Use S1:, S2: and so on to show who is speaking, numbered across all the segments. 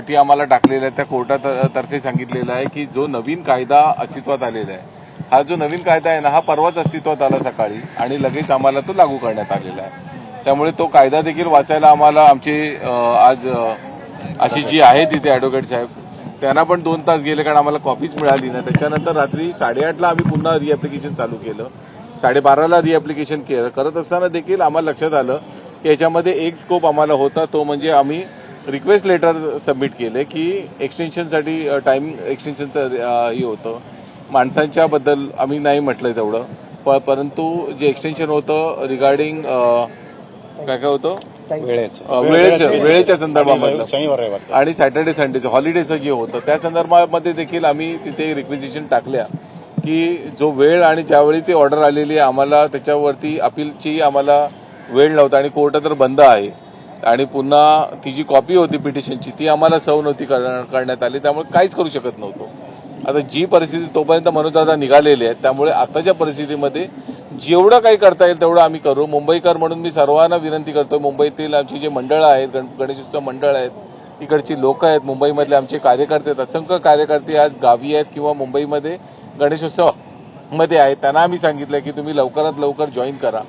S1: अटी आम्हाला टाकलेल्या आहेत त्या कोर्टातर्फे सांगितलेलं आहे की जो नवीन कायदा अस्तित्वात आलेला आहे हा जो नवीन कायदा आहे ना हा परवाच अस्तित्वात आला सकाळी आणि लगेच आम्हाला तो लागू करण्यात आलेला आहे. त्यामुळे तो कायदा देखील वाचायला आम्हाला आमचे आज अशी जी आहे तिथे ऍडव्होकेट साहेब त्यांना पण दोन तास गेले कारण आम्हाला कॉपीच मिळाली नाही. त्याच्यानंतर रात्री साडेआठला आम्ही पुन्हा रिअप्लिकेशन चालू केलं. साडेबाराला रिअप्लिकेशन केलं करत असताना देखील आम्हाला लक्षात आलं की याच्यामध्ये एक स्कोप आम्हाला होता तो म्हणजे आम्ही रिक्वेस्ट लेटर सबमिट केले की एक्सटेन्शनसाठी टाइम एक्सटेन्शनचं हे होतं. माणसांच्या बद्दल आम्ही नाही म्हटलंय तेवढं. प- परंतु जे एक्सटेन्शन होतं रिगार्डिंग काय काय होतं?
S2: वेळेचं.
S1: वेळेच्या
S2: रविवार.
S1: आणि सॅटर्डे संडेचं हॉलिडेचं जे होतं त्या संदर्भामध्ये देखील आम्ही तिथे रिक्वेजिशन टाकल्या की जो वेळ आणि ज्यावेळी ती ऑर्डर आलेली आहे आम्हाला त्याच्यावरती अपीलची आम्हाला वेळ नव्हता आणि कोर्ट तर बंद आहे. आणि पुन्हा ती जी कॉपी होती पिटिशनची ती आम्हाला सहन नव्हती करण्यात आली. त्यामुळे काहीच करू शकत नव्हतो. आता जी परिस्थिती तोपर्यंत मनोदादा निघालेली आहे त्यामुळे आताच्या परिस्थितीमध्ये जेवढं काही करता येईल तेवढं आम्ही करू. मुंबईकर म्हणून मी सर्वांना विनंती करतो मुंबईतील आमची जे मंडळं आहेत गण- गणेशोत्सव मंडळ आहेत तिकडची लोक आहेत मुंबईमधले आमचे कार्यकर्ते आहेत. असंख्य कार्यकर्ते आज गावी आहेत किंवा मुंबईमध्ये गणेशोत्सवमध्ये आहेत. त्यांना आम्ही सांगितलं की तुम्ही लवकरात लवकर जॉईन करा.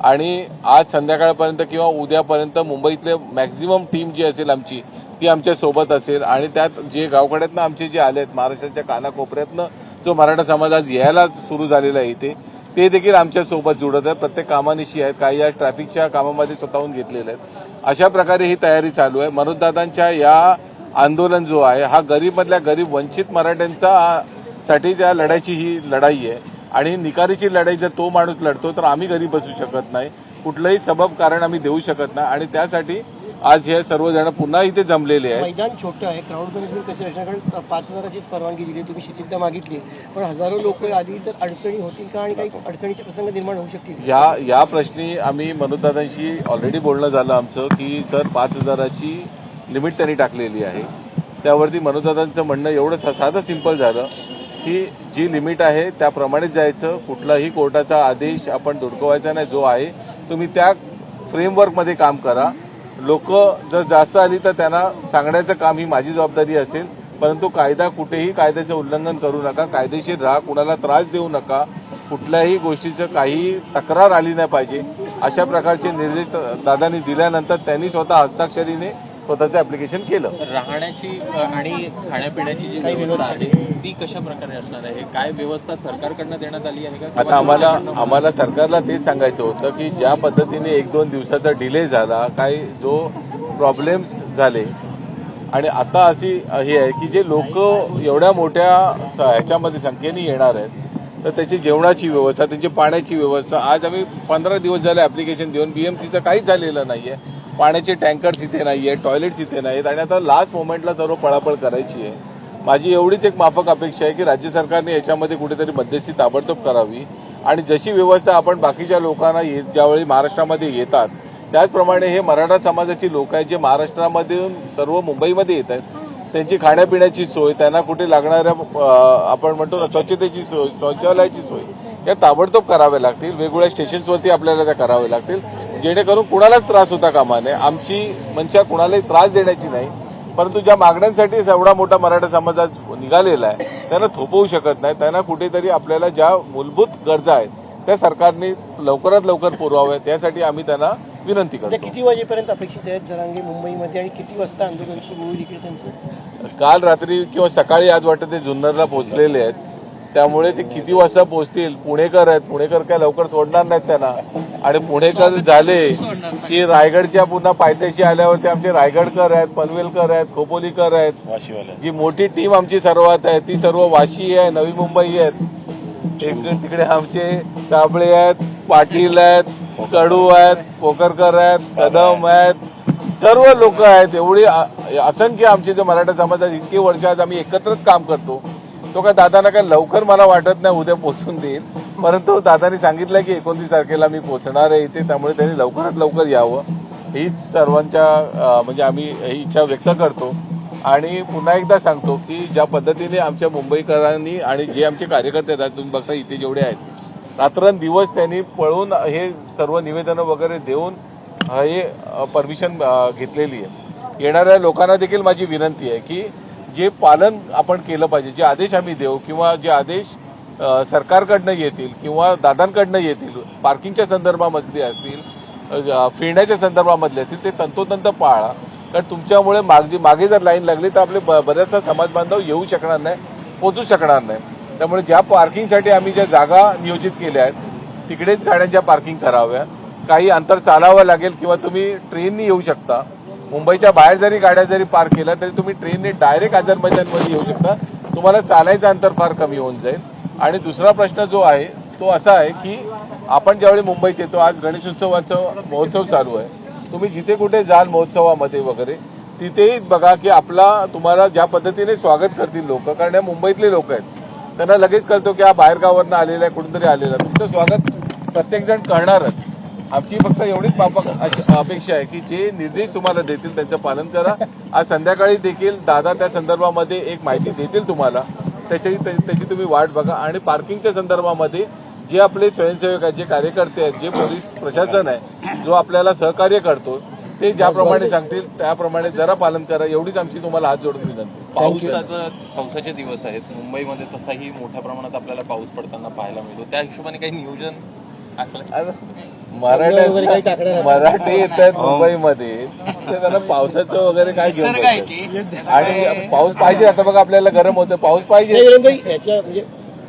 S1: आणि आज संध्याकाळपर्यंत किंवा उद्यापर्यंत मुंबईतले मॅक्झिमम टीम जी असेल आमची ती आमच्यासोबत असेल. आणि त्यात जे गावकड्यातनं आमचे जे आले आहेत महाराष्ट्राच्या कानाकोपऱ्यातनं जो मराठा समाज आज यायला सुरू झालेला आहे इथे ते देखील आमच्यासोबत जुडत आहेत. प्रत्येक कामानिशी आहेत. काही या ट्रॅफिकच्या कामामध्ये स्वतःहून घेतलेले आहेत. अशा प्रकारे ही तयारी चालू आहे. मनोजदादांच्या या आंदोलन जो आहे हा गरीबमधल्या गरीब वंचित मराठ्यांचा साठी त्या लढाईची ही लढाई आहे आणि निकारीची लढाई जर तो माणूस लढतो तर आम्ही घरी बसू शकत नाही. कुठलंही सबब कारण आम्ही देऊ शकत नाही. आणि त्यासाठी आज हे सर्वजण पुन्हा इथे जमलेले आहेत.
S3: मैदान छोटं आहे. क्राऊड मॅनेजमेंट कसं असणार? कारण पाच हजाराचीच परवानगी दिली. तुम्ही शिथिलता मागितली. पण हजारो लोक आली तर अडचणी होतील का? आणि काही अडचणीचे प्रसंग निर्माण होऊ शकतील?
S1: या या प्रश्नी आम्ही मनोजदादांशी ऑलरेडी बोलणं झालं आमचं की सर पाच हजाराची लिमिट त्यांनी टाकलेली आहे. त्यावरती मनोजदादांचं म्हणणं एवढं साधं सिंपल झालं. की जी लिमिट आहे त्याप्रमाणेच जायचं. कुठलाही कोर्टाचा आदेश आपण धुडकवायचा नाही जो आहे तुम्ही त्या फ्रेमवर्कमध्ये काम करा. लोक जर जास्त आली तर त्यांना सांगण्याचं काम ही माझी जबाबदारी असेल. परंतु कायदा कुठेही कायद्याचं उल्लंघन करू नका कायदेशीर राहा कुणाला त्रास देऊ नका. कुठल्याही गोष्टीचं काही तक्रार आली नाही पाहिजे. अशा प्रकारचे निर्देश दादांनी दिल्यानंतर त्यांनी स्वतः हस्ताक्षरीने स्वतःचं ऍप्लिकेशन केलं.
S4: राहण्याची आणि खाण्यापिण्याची जी व्यवस्था आहे ती कशा प्रकारे असणार आहे? काय व्यवस्था सरकारकडनं देण्यात आली आहे का?
S1: आता आम्हाला आम्हाला सरकारला तेच सांगायचं होतं की ज्या पद्धतीने एक दोन दिवसाचा डिले झाला काही जो प्रॉब्लेम्स झाले आणि आता अशी हे आहे की जे लोक एवढ्या मोठ्या ह्याच्यामध्ये संख्येने येणार आहेत तर त्याची जेवणाची व्यवस्था त्यांची पाण्याची व्यवस्था आज आम्ही पंधरा दिवस झाले ऍप्लिकेशन देऊन बीएमसीचं काहीच झालेलं नाहीये. पाण्याचे टँकर्स इथे नाहीये टॉयलेट्स इथे नाहीत आणि आता लास्ट मोमेंटला सर्व पळापळ करायची आहे. माझी एवढीच एक माफक अपेक्षा आहे की राज्य सरकारने याच्यामध्ये कुठेतरी मध्यस्थी ताबडतोब करावी. आणि जशी व्यवस्था आपण बाकीच्या लोकांना ये- ज्यावेळी महाराष्ट्रामध्ये येतात त्याचप्रमाणे हे मराठा समाजाची लोक आहेत जे महाराष्ट्रामधून सर्व मुंबईमध्ये येत आहेत त्यांची खाण्यापिण्याची सोय त्यांना कुठे लागणाऱ्या आपण म्हणतो ना स्वच्छतेची सोय शौचालयाची सोय या ताबडतोब कराव्या लागतील. वेगवेगळ्या स्टेशन्सवरती आपल्याला त्या कराव्या लागतील. जेणेकरून कुणालाच त्रास होता कामा नये. आमची मनशा कुणालाही त्रास देण्याची नाही. परंतु ज्या मागण्यांसाठी एवढा मोठा मराठा समाज आज निघालेला आहे त्यांना थोपवू शकत नाही. त्यांना कुठेतरी आपल्याला ज्या मूलभूत गरजा आहेत त्या सरकारने लवकरात लवकर पुरवाव्यात त्यासाठी आम्ही त्यांना विनंती करतो.
S3: किती वाजेपर्यंत अपेक्षित आहेत जरांगे मुंबईमध्ये आणि किती वाजता आंदोलन सुरू होईल इकडे त्यांचं?
S1: काल रात्री किंवा सकाळी आज वाटतं ते जुन्नरला पोहोचलेले आहेत. त्यामुळे ते किती वाजता पोहोचतील? पुणेकर आहेत. पुणेकर काय लवकर सोडणार नाहीत त्यांना. आणि पुणेकर झाले की रायगडच्या पुन्हा पायथ्याशी आल्यावरती आमचे रायगडकर आहेत पनवेलकर आहेत खोपोलीकर आहेत.
S2: वाशीवाले.
S1: जी मोठी टीम आमची सर्वात आहे ती सर्व वाशी आहे नवी मुंबई आहेत. इकडे तिकडे आमचे चाबळे आहेत पाटील आहेत कडू आहेत पोकरकर आहेत कदम आहेत. सर्व लोक आहेत. एवढी असंख्य आमचे जे मराठा समाजात इतकी वर्ष आज आम्ही एकत्रच काम करतो. तो काय दादांना काय लवकर मला वाटत नाही उद्या पोहोचून देईल. परंतु दादानी सांगितलं की एकोणतीस तारखेला मी पोहोचणार आहे इथे त्यामुळे त्यांनी लवकरात लवकर यावं. हीच सर्वांच्या म्हणजे आम्ही ही इच्छा व्यक्त करतो. आणि पुन्हा एकदा सांगतो की ज्या पद्धतीने आमच्या मुंबईकरांनी आणि जे आमचे कार्यकर्ते आहेत तुम्ही बघता इथे जेवढे आहेत रात्रंदिवस त्यांनी पळून हे सर्व निवेदनं वगैरे देऊन हे परमिशन घेतलेली आहे. येणाऱ्या लोकांना देखील माझी विनंती आहे की जे पालन आपण केलं पाहिजे जे आदेश आम्ही देऊ किंवा जे आदेश सरकारकडनं येतील किंवा दादांकडनं येतील पार्किंगच्या संदर्भामधले असतील फिरण्याच्या संदर्भामधले असतील ते तंतोतंत पाळा. कारण तुमच्यामुळे मागे मागे जर लाईन लागली तर आपले ब- समाज बांधव येऊ शकणार नाही पोचू शकणार नाही. त्यामुळे ज्या पार्किंगसाठी आम्ही ज्या जागा नियोजित केल्या आहेत तिकडेच गाड्यांच्या पार्किंग कराव्या. काही अंतर चालावं लागेल किंवा तुम्ही ट्रेननी येऊ शकता. मुंबईच्या बाहेर जरी गाड्या जरी पार्क केल्या तरी तुम्ही ट्रेनने डायरेक्ट अझरबैजानमध्ये येऊ शकता. तुम्हाला चालायचं अंतर फार कमी होऊन जाईल. आणि दुसरा प्रश्न जो आहे तो असा आहे की आपण ज्यावेळी मुंबईत येतो आज गणेशोत्सवाचा महोत्सव चालू आहे. तुम्ही जिथे कुठे जाल महोत्सवामध्ये वगैरे तिथेही बघा की आपला तुम्हाला ज्या पद्धतीने स्वागत करतील लोक कारण या मुंबईतले लोक आहेत त्यांना लगेच कळतो की हा बाहेरगावावरनं आलेला आहे कुठून आलेला आहे. तुमचं स्वागत प्रत्येक जण करणारच. आमची फक्त एवढीच अशी अपेक्षा आहे की जे निर्देश तुम्हाला देतील त्यांचं पालन करा. आज संध्याकाळी देखील दादा त्या संदर्भामध्ये एक माहिती देतील तुम्हाला. त्याची त्याची तुम्ही वाट बघा. आणि पार्किंगच्या संदर्भामध्ये जे आपले स्वयंसेवक आहेत जे कार्यकर्ते आहेत जे पोलीस प्रशासन आहे जो आपल्याला सहकार्य करतो ते ज्याप्रमाणे सांगतील त्याप्रमाणे जरा पालन करा. एवढीच आमची तुम्हाला हात जोडून विनंती
S4: पावसाचं पावसाचे दिवस आहेत. मुंबईमध्ये तसाही मोठ्या प्रमाणात आपल्याला पाऊस पडताना पाहायला मिळतो. त्या हिशोबाने काही नियोजन
S3: आहे?
S1: मराठी येतात मुंबईमध्ये तर त्यांना पावसाचं वगैरे काय घेऊन? आणि पाऊस पाहिजे आता बघा आपल्याला गरम होतं पाऊस पाहिजे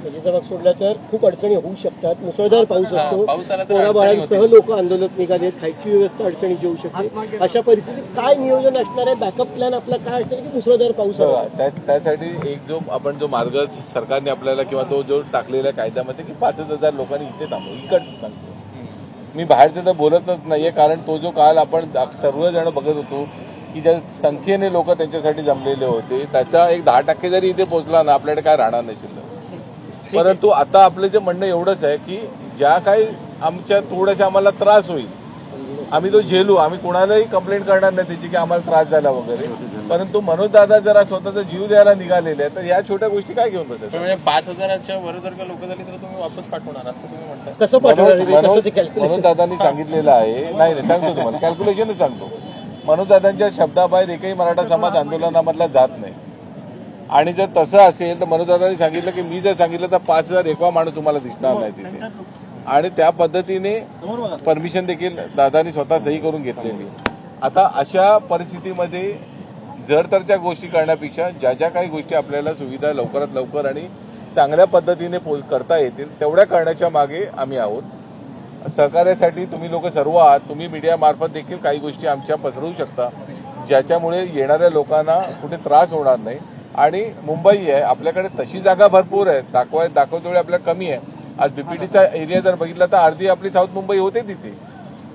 S3: नदीचा भाग सोडला तर खूप अडचणी होऊ शकतात. मुसळधार पाऊस
S4: हा,
S3: असतो
S4: अडचणी
S3: लोक आंदोलक निघालेत खायची व्यवस्था अडचणीची होऊ शकते. अशा परिस्थितीत काय नियोजन असणार आहे? बॅकअप प्लॅन आपला काय असणार की मुसळधार पाऊस
S1: त्यासाठी एक जो आपण जो मार्ग सरकारने आपल्याला किंवा तो जो टाकलेला आहे कायद्यामध्ये की पाचच हजार लोकांनी इथे थांबू इकडचं सांगतो. मी बाहेरचं तर बोलतच नाहीये कारण तो जो काल आपण सर्वजण बघत होतो की ज्या संख्येने लोक त्यांच्यासाठी जमलेले होते त्याचा एक दहा टक्के जरी इथे पोहोचला ना आपल्याकडे काय राहणार नाही शिल्लक. परंतु आता आपलं जे म्हणणं एवढंच आहे की ज्या काही आमच्या थोड्याशा आम्हाला त्रास होईल आम्ही तो झेलू आम्ही कोणालाही कंप्लेंट करणार नाही त्याची की आम्हाला त्रास झाला वगैरे. परंतु मनोज दादा जरा स्वतःचा जीव द्यायला निघालेले तर या छोट्या गोष्टी काय घेऊन बसत?
S4: म्हणजे पाच हजाराच्या वर जर का लोक झाली तर तुम्ही वापस पाठवणार असं तुम्ही म्हणताय.
S3: कसं पाठवणार? आहे?
S1: मनोज? दादांनी सांगितलेलं आहे. नाही नाही सांगतो तुम्हाला. कॅल्क्युलेशनच सांगतो. मनोज दादांच्या शब्दाबाहेर एकही मराठा समाज आंदोलनामधला जात नाही. आणि जर तसं असेल तर मनोज दादांनी सांगितलं की मी जर सांगितलं तर पाच हजार एकवा माणूस तुम्हाला दिसणार नाही तिथे. आणि त्या पद्धतीने परमिशन देखील दादानी स्वतः सही करून घेतलेली. आता अशा परिस्थितीमध्ये जर तरच्या गोष्टी करण्यापेक्षा ज्या ज्या काही गोष्टी आपल्याला सुविधा लवकरात लवकर आणि चांगल्या पद्धतीने करता येतील तेवढ्या करण्याच्या मागे आम्ही आहोत. सहकार्यासाठी तुम्ही लोक सर्व आहात. तुम्ही मीडिया मार्फत देखील काही गोष्टी आमच्या पसरवू शकता. ज्याच्यामुळे येणाऱ्या लोकांना कुठे त्रास होणार नाही. आणि मुंबई आहे आपल्याकडे तशी जागा भरपूर आहे. दाखवाय दाखवतेवढी आपल्याला कमी आहे. आज बीपीटीचा एरिया जर बघितला तर अर्धी आपली साऊथ मुंबई होते तिथे.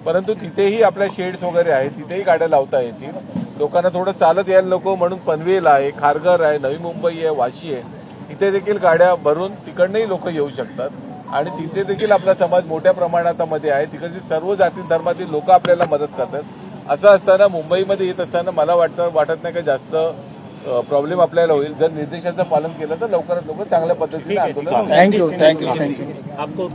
S1: परंतु तिथेही आपल्या शेड्स वगैरे आहेत. तिथेही गाड्या लावता येतील. लोकांना थोडं चालत यायला नको म्हणून पनवेल आहे खारघर आहे नवी मुंबई आहे वाशी आहे. तिथे देखील गाड्या भरून तिकडनंही लोक येऊ शकतात. आणि तिथे देखील आपला समाज मोठ्या प्रमाणामध्ये आहे. तिकडचे सर्व जाती धर्मातील लोक आपल्याला मदत करतात. असं असताना मुंबईमध्ये येत असताना मला वाटतं वाटत नाही का जास्त प्रॉब्लेम आपल्याला होईल. जर निर्देशाचं पालन केलं तर लवकरात लवकर चांगल्या पद्धतीने आंदोलन होईल.
S3: Thank you thank you thank you